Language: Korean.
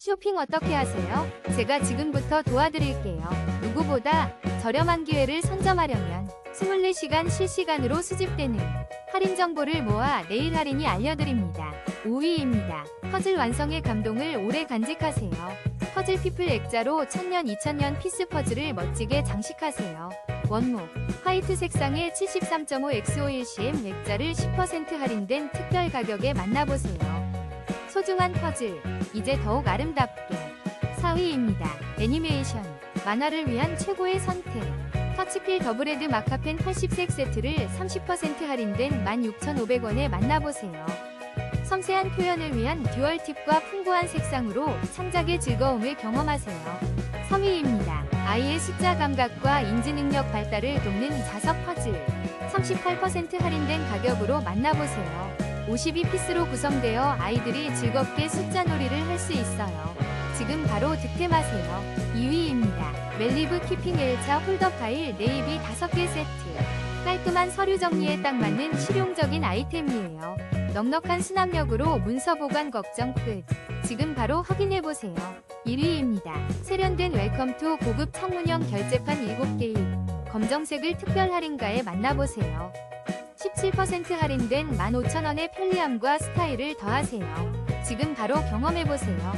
쇼핑 어떻게 하세요? 제가 지금부터 도와드릴게요. 누구보다 저렴한 기회를 선점하려면 24시간 실시간으로 수집되는 할인 정보를 모아 내일 할인이 알려드립니다. 5위입니다. 퍼즐 완성의 감동을 오래 간직하세요. 퍼즐 피플 액자로 1000년, 2000년 피스 퍼즐을 멋지게 장식하세요. 원목, 화이트 색상의 73.5 XO1CM 액자를 10% 할인된 특별 가격에 만나보세요. 소중한 퍼즐, 이제 더욱 아름답게. 4위입니다. 애니메이션, 만화를 위한 최고의 선택. 터치필 더블헤드 마카펜 80색 세트를 30% 할인된 16,500원에 만나보세요. 섬세한 표현을 위한 듀얼 팁과 풍부한 색상으로 창작의 즐거움을 경험하세요. 3위입니다. 아이의 숫자 감각과 인지 능력 발달을 돕는 자석 퍼즐. 38% 할인된 가격으로 만나보세요. 52피스로 구성되어 아이들이 즐겁게 숫자 놀이를 할 수 있어요. 지금 바로 득템하세요. 2위입니다. 멜리브 키핑 L차 홀더 파일 네이비 5개 세트. 깔끔한 서류 정리에 딱 맞는 실용적인 아이템이에요. 넉넉한 수납력으로 문서 보관 걱정 끝. 지금 바로 확인해보세요. 1위입니다. 세련된 웰컴 투 고급 창문형 결제판 7개입. 검정색을 특별 할인가에 만나보세요. 17% 할인된 15,000원의 편리함과 스타일을 더하세요. 지금 바로 경험해보세요.